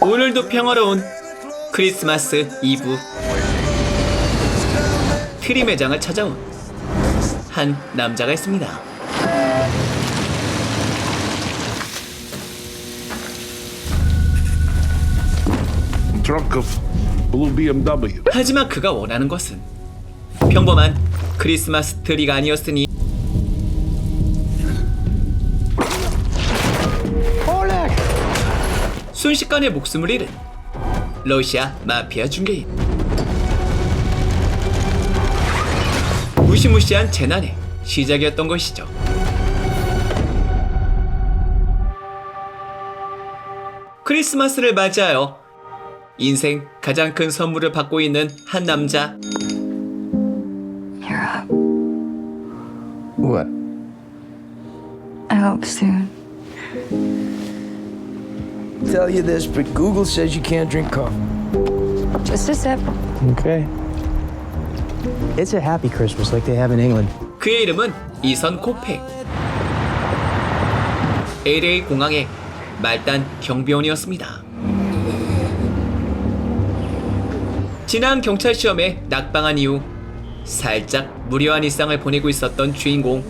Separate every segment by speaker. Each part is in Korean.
Speaker 1: 오늘도 평화로운 크리스마스 이브 트리 매장을 찾아온 한 남자가 있습니다.
Speaker 2: trunk of blue BMW.
Speaker 1: 하지만 그가 원하는 것은 평범한 크리스마스 트리가 아니었으니 순식간에 목숨을 잃은 러시아 마피아 중개인 무시무시한 재난의 시작이었던 것이죠. 크리스마스를 맞이하여 인생 가장 큰 선물을 받고 있는 한 남자.
Speaker 3: What?
Speaker 4: I hope soon.
Speaker 3: Tell you this, but Google says you can't drink coffee.
Speaker 4: Just a sip.
Speaker 5: Okay. It's a happy Christmas like they have in England.
Speaker 1: 그의 이름은 이선 코펙 LA 공항의 말단 경비원이었습니다. 지난 경찰 시험에 낙방한 이후 살짝 무료한 일상을 보내고 있었던 주인공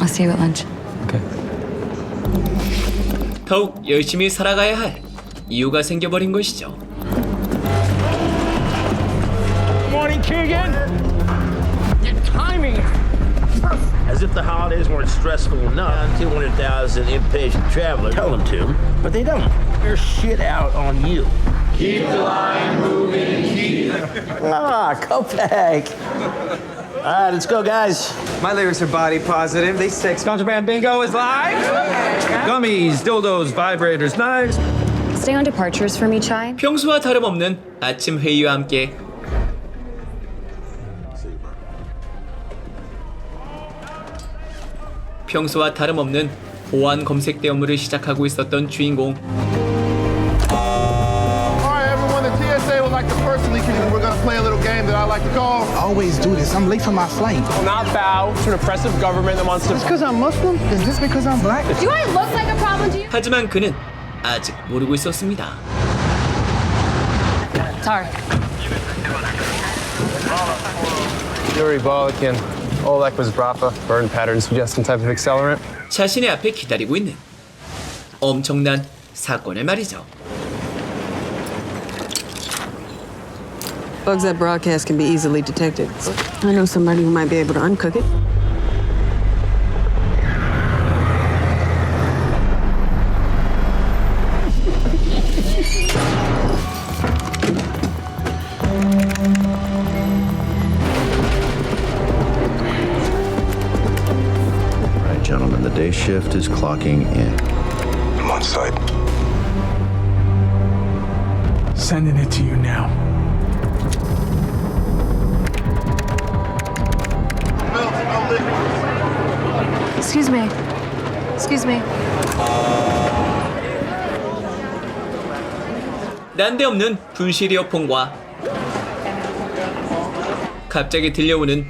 Speaker 4: I'll see you at lunch.
Speaker 5: Okay.
Speaker 1: 더욱 열심히 살아가야 할 이유가 생겨버린 것이죠.
Speaker 6: Morning, Keegan. Your timing is perfect.
Speaker 7: As if the holidays weren't stressful enough. 200,000 impatient travelers tell them to, but they don't. They're shit out on you.
Speaker 5: Ah, Kopek.
Speaker 7: All right, let's go, guys.
Speaker 8: My lyrics are body positive. They sex. Contraband bingo is live. Gummies, dildos, vibrators, knives.
Speaker 4: Stay on departures for me, Chai.
Speaker 1: 평소와 다름없는 아침 회의와 함께 평소와 다름없는 보안 검색대 업무를 시작하고 있었던 주인공
Speaker 9: always do this. I'm late for my flight.
Speaker 6: Not bow to an oppressive government that wants to.
Speaker 9: Just because I'm Muslim? Is this because I'm black?
Speaker 4: Do I look like a problem to you?
Speaker 1: 하지만 그는 아직 모르고 있었습니다.
Speaker 4: Sorry.
Speaker 5: Yuri Balakin. Oleg was Brapa. Burn pattern suggest some type of accelerant.
Speaker 1: 자신의 앞에 기다리고 있는 엄청난 사건을 말이죠.
Speaker 10: Bugs that broadcast can be easily detected. I know somebody who might be able to uncook it.
Speaker 7: All right, gentlemen, the day shift is clocking in.
Speaker 2: I'm on site.
Speaker 9: Sending it to you now.
Speaker 4: Excuse me. Excuse me.
Speaker 1: 난데없는 분실 이어폰과 갑자기 들려오는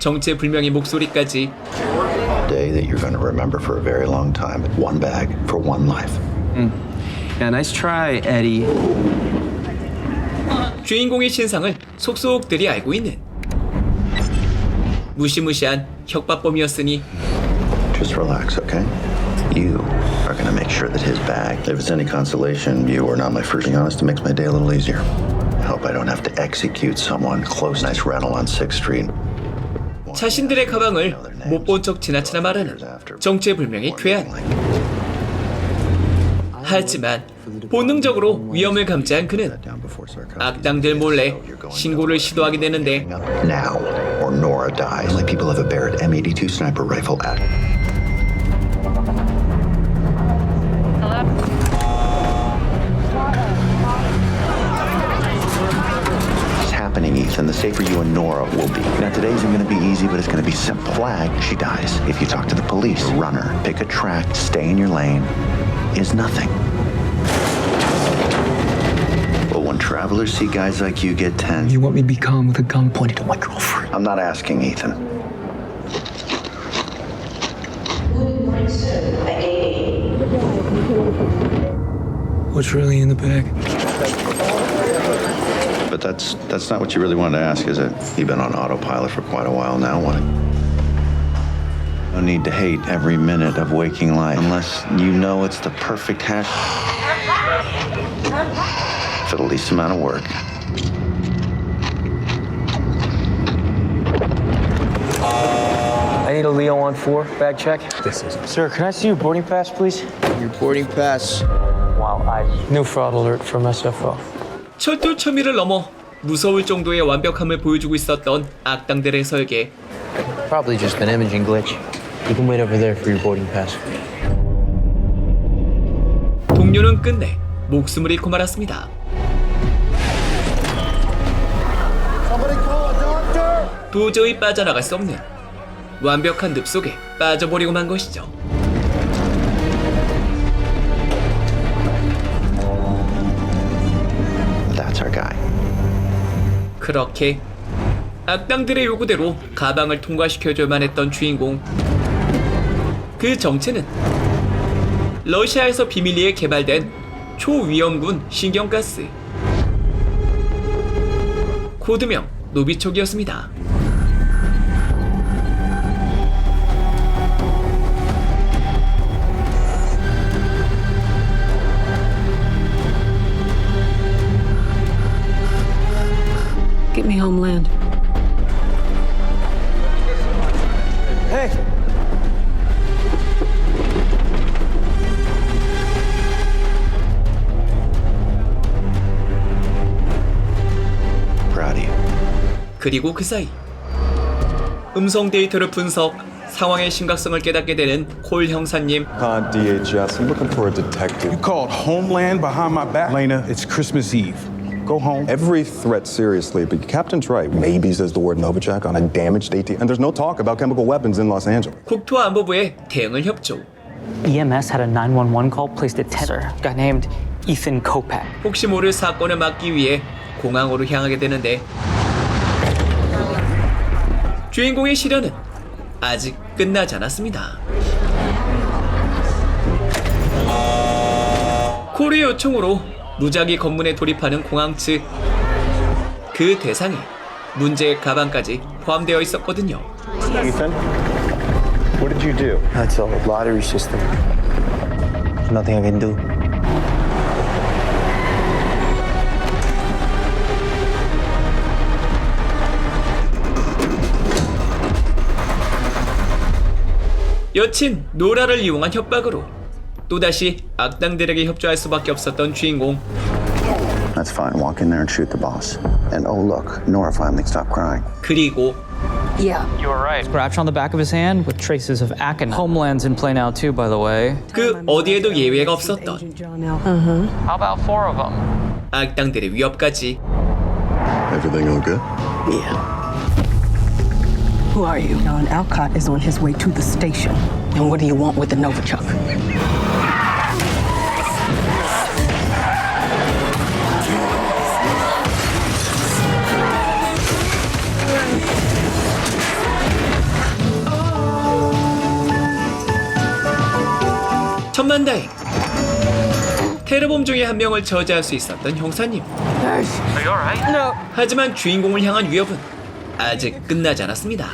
Speaker 1: 정체불명의 목소리까지
Speaker 7: Day that you're going to remember for a very long time. One bag for one life.
Speaker 5: Yeah, nice try, Eddie.
Speaker 1: 주인공의 신상을 속속들이 알고 있는 무시무시한 협박범이었으니
Speaker 7: Just relax, okay? You are going to make sure that his bag, if it's any consolation, you are not my first. Being honest, it makes my day a little easier. I hope I don't have to execute someone close. Nice rental on 6th Street.
Speaker 1: 자신들의 가방을 못 본 척 지나치나 말하는 정체불명의 괴한 하지만 본능적으로 위험을 감지한 그는 악당들 몰래 신고를 시도하게 되는데
Speaker 7: Now, or Nora dies. Like people have a Barrett M82 sniper rifle at. happening, Ethan. The safer you and Nora will be. Now, today isn't going to be easy, but it's going to be simple. Flag, she dies. If you talk to the police, run her, pick a track, stay in your lane, is nothing. But when travelers see guys like you get tense,
Speaker 9: You want me to be calm with a gun pointed at my girlfriend?
Speaker 7: I'm not asking, Ethan.
Speaker 9: What's really in the bag?
Speaker 7: But that's that's not what you really wanted to ask, is it? You've been on autopilot for quite a while now. What? No need to hate every minute of waking life unless you know it's the perfect hash for the least amount of work.
Speaker 8: I need a Leo on four bag check.
Speaker 5: This is
Speaker 8: Sir, can I see your boarding pass, please?
Speaker 3: Your boarding pass.
Speaker 8: Wow, I new fraud alert from SFO.
Speaker 1: 철도 첨의를 넘어 무서울 정도의 완벽함을 보여주고 있었던 악당들의 설계.
Speaker 8: Probably just an imaging glitch. You can wait over there for your boarding pass.
Speaker 1: 동료는 끝내 목숨을 잃고 말았습니다. 도저히 빠져나갈 수 없는 완벽한 늪 속에 빠져버리고 만 것이죠.
Speaker 7: That's our guy.
Speaker 1: 그렇게 악당들의 요구대로 가방을 통과시켜줘야만 했던 주인공. 그 정체는 러시아에서 비밀리에 개발된 초위험군 신경가스. 코드명 노비촉이었습니다.
Speaker 10: Me homeland.
Speaker 8: Hey!
Speaker 7: Proud of you.
Speaker 1: 그리고 그 사이 음성 데이터를 분석, 상황의 심각성을 깨닫게 되는 콜 형사님.
Speaker 11: Uh, DHS, I'm looking for a detective.
Speaker 2: You called Homeland behind my back? Lena, it's Christmas Eve. Go home.
Speaker 11: Every threat seriously, but Captain's right. Maybe says the word Novichok on a damaged AT, and there's no talk about chemical weapons in Los Angeles.
Speaker 1: 국토안보부의 대응을 협조.
Speaker 12: EMS had a 911 call placed at 10. Sir, guy named Ethan Kopak.
Speaker 1: 혹시 모를 사건을 막기 위해 공항으로 향하게 되는데 주인공의 시련은 아직 끝나지 않았습니다. 콜의 요청으로 무작위 건물에 돌입하는 공항 측. 그 대상에 문제의 가방까지 포함되어 있었거든요.
Speaker 11: Ethan, what did you do?
Speaker 5: That's a lottery system. Nothing I can do.
Speaker 1: 여친 노라를 이용한 협박으로 또다시 악당들에게 협조할 수밖에 없었던 주인공.
Speaker 7: That's fine. Walk in there and shoot the boss. And oh look, Nora finally stopped crying.
Speaker 1: 그리고
Speaker 10: Yeah.
Speaker 12: You were right. Scratch on the back of his hand with traces of aconite. Homeland's in play now too, by the way.
Speaker 1: 그 어디에도 예외가 없었던
Speaker 12: How about four of them?
Speaker 1: 악당들의 위협까지
Speaker 7: Everything all good?
Speaker 10: Yeah. Who are you? John Alcott is on his way to the station. And what do you want with the Novichok?
Speaker 1: 천만다행. 테러범 중에 한 명을 저지할 수 있었던 형사님. 하지만 주인공을 향한 위협은 아직 끝나지 않았습니다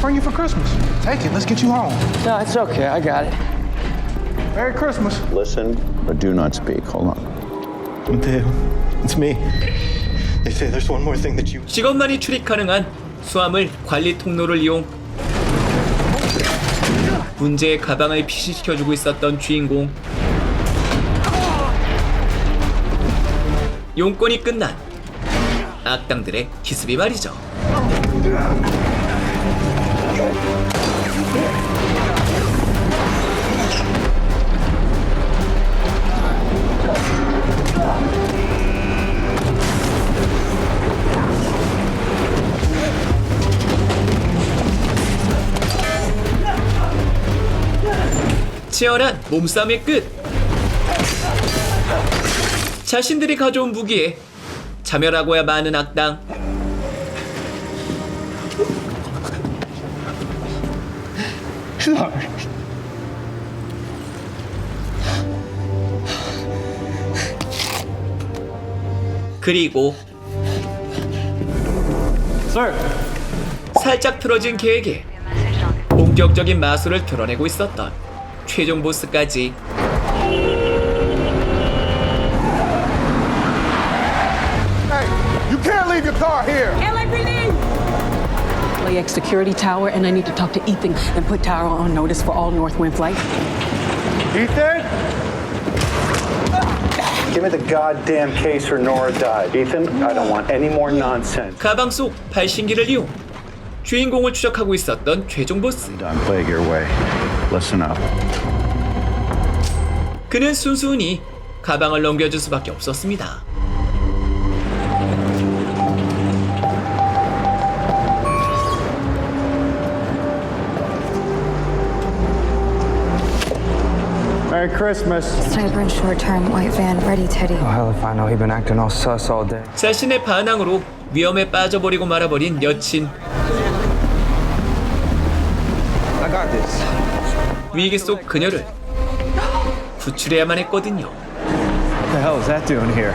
Speaker 9: Sprung you for Christmas. Take it. Let's get you home.
Speaker 8: No, it's okay. I got it.
Speaker 9: Merry Christmas.
Speaker 7: Listen, but do not speak. Hold on.
Speaker 11: Mateo, it's me. They say there's one more thing that you.
Speaker 1: 직업만이 출입 가능한 수화물 관리 통로를 이용 문제의 가방을 피시시켜주고 있었던 주인공 용건이 끝난 악당들의 기습이 말이죠 치열한 몸싸움의 끝. 자신들이 가져온 무기에 자멸하고야 마는 악당
Speaker 9: 그날
Speaker 1: 그리고 Sir. 살짝 틀어진 계획에 본격적인 마술을 드러내고 있었던 최종 보스까지
Speaker 13: Hey, you can't leave your car here. LAPD!
Speaker 10: LAX security tower, and I need to talk to Ethan and put Tower on notice for all Northwind flights.
Speaker 9: Ethan?
Speaker 14: Give me the goddamn case or Nora died. Ethan, I don't want any more nonsense.
Speaker 1: 가방 속 발신기를 이용 주인공을 추적하고 있었던 최종 보스
Speaker 7: Done. Play it your way. Listen up.
Speaker 1: 그는 순순히 가방을 넘겨줄 수밖에 없었습니다.
Speaker 14: Merry Christmas.
Speaker 4: Sniper in short term, white van, ready, Teddy.
Speaker 8: Hell if I know he been acting all sus all day.
Speaker 1: 자신의 반항으로 위험에 빠져버리고 말아버린 여친
Speaker 8: I got this.
Speaker 1: 위기 속 그녀를 구출해야만 했거든요.
Speaker 8: What the hell is that doing here?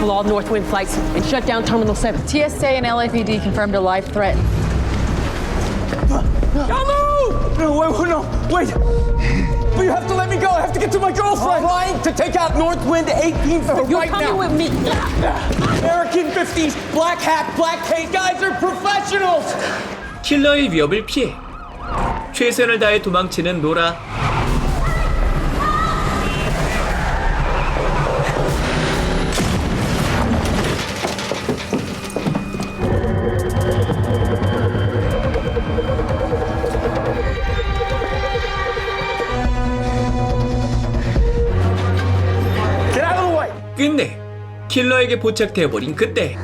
Speaker 10: Pull all Northwind flights and shut down Terminal 7.
Speaker 4: TSA and LAPD confirmed a life threat.
Speaker 6: No, wait, wait, no, wait. But you have to let me go. I have to get to my girlfriend. I'm trying to take out Northwind 18th
Speaker 10: You're
Speaker 6: right
Speaker 10: coming
Speaker 6: now.
Speaker 10: with me.
Speaker 6: American 50s, black hat, black cape. Guys are professionals.
Speaker 1: 킬러의 위협을 피해 최선을 다해 도망치는 노라. 킬러에게 포착되어버린 그때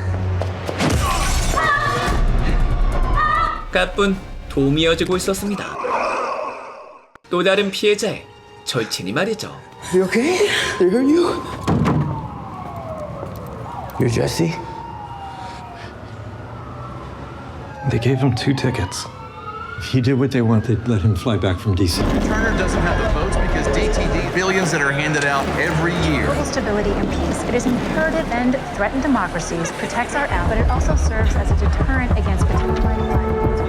Speaker 1: 까뿐 도움이 이어지고 있었습니다. 또 다른 피해자의 절친이 말이죠.
Speaker 3: You okay? They hurt you? You're Jesse?
Speaker 9: They gave him two tickets. If he did what they wanted, they'd let him fly back from DC.
Speaker 13: Turner doesn't have because DTD billions that are handed out every year.
Speaker 15: Global stability and peace. It is imperative and threatened democracies, protects our allies, but it also serves as a deterrent against potential forces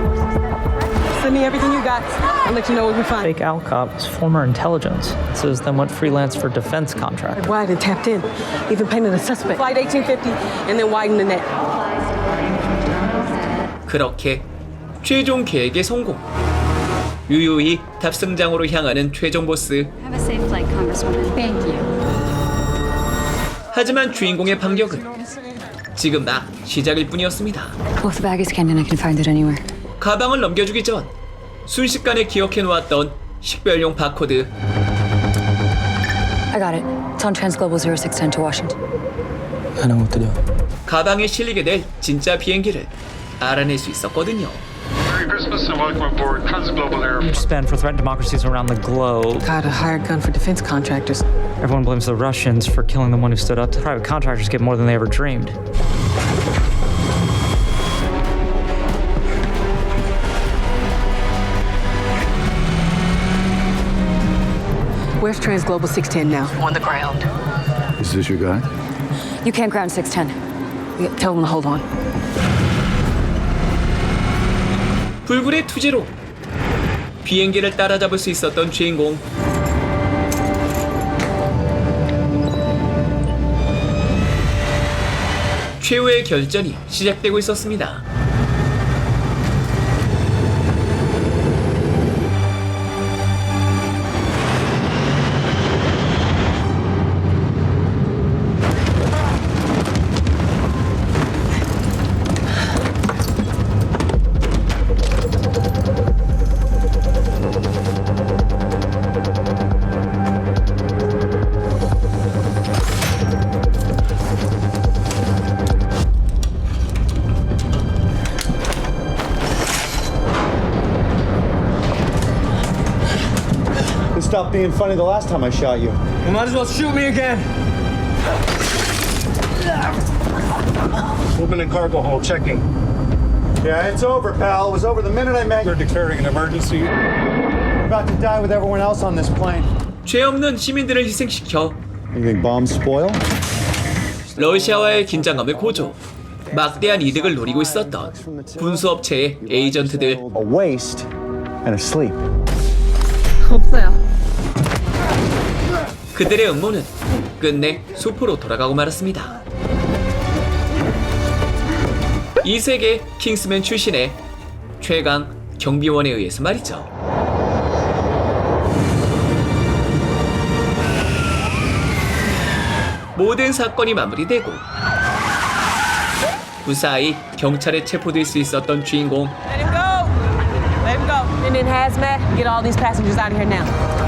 Speaker 15: that
Speaker 10: Send me everything you got. I'll let you know what we find.
Speaker 12: Fake Alcop was former intelligence. Says then went freelance for defense contract.
Speaker 10: Wide and tapped in. Even painted a suspect. Flight 1850 and then widened the net.
Speaker 1: 그렇게 최종 계획의 성공. 유유히 탑승장으로 향하는 최종 보스.
Speaker 4: Flight, Congresswoman. Thank you.
Speaker 1: 하지만 주인공의 반격은 지금 막 시작일 뿐이었습니다.
Speaker 4: Both baggage scanned and I can find it anywhere.
Speaker 1: 가방을 넘겨주기 전 순식간에 기억해 놓았던 식별용 바코드
Speaker 4: I got it. It's on Transglobal 0610 to Washington.
Speaker 8: What to do.
Speaker 1: 가방에 실리게 될 진짜 비행기를 알아낼 수 있었거든요.
Speaker 9: Merry Christmas and welcome aboard Transglobal Air.
Speaker 12: Spend for threatened democracies around the globe.
Speaker 10: Got a hired gun for defense contractors.
Speaker 12: Everyone blames the Russians for killing the one who stood up to private contractors get more than they ever dreamed.
Speaker 10: Where's Transglobal 610 now? On the ground.
Speaker 7: Is this your guy?
Speaker 4: You can't ground 610.
Speaker 10: Yeah, tell them to hold on.
Speaker 1: 불굴의 투지로 비행기를 따라잡을 수 있었던 주인공. 최후의 결전이 시작되고 있었습니다.
Speaker 14: stopped being funny the last time I shot you.
Speaker 6: You might as well shoot me again.
Speaker 9: Woman in cargo hold checking.
Speaker 14: Yeah, it's over, pal. It was over the minute I met you.
Speaker 9: They're declaring an emergency.
Speaker 14: You're about to die with everyone else on this plane.
Speaker 1: 죄 없는 시민들을 희생시켜
Speaker 14: You think bombs spoil?
Speaker 1: 러시아와의 긴장감을 고조, 막대한 이득을 노리고 있었던 군수업체의 에이전트들
Speaker 16: A waste and a sleep.
Speaker 10: 없어요.
Speaker 1: 그들의 음모는 끝내 숲으로 돌아가고 말았습니다. 이 세계 킹스맨 출신의 최강 경비원에 의해서 말이죠. 모든 사건이 마무리되고 무사히 경찰에 체포될 수 있었던 주인공
Speaker 10: Let him go. Let him go. And in hazmat, get all these passengers out of here now.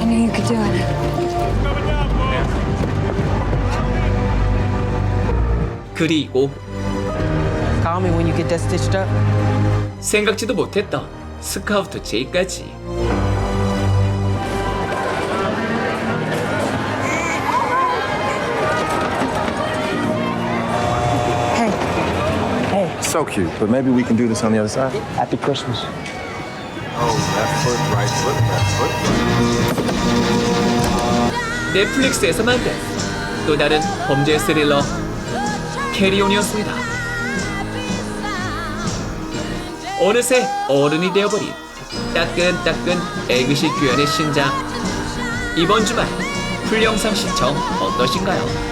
Speaker 4: I knew you could do it.
Speaker 1: 그리고
Speaker 10: Call me when you get that stitched up.
Speaker 1: 생각지도 못했던 스카우트 제이까지
Speaker 11: So cute. But maybe we can do this on the other side.
Speaker 16: Happy Christmas.
Speaker 1: 넷플릭스에서 만든 또 다른 범죄 스릴러 캐리온이었습니다. 어느새 어른이 되어버린 따끈따끈 에그시 규현의 신작 이번 주말 풀영상 시청 어떠신가요?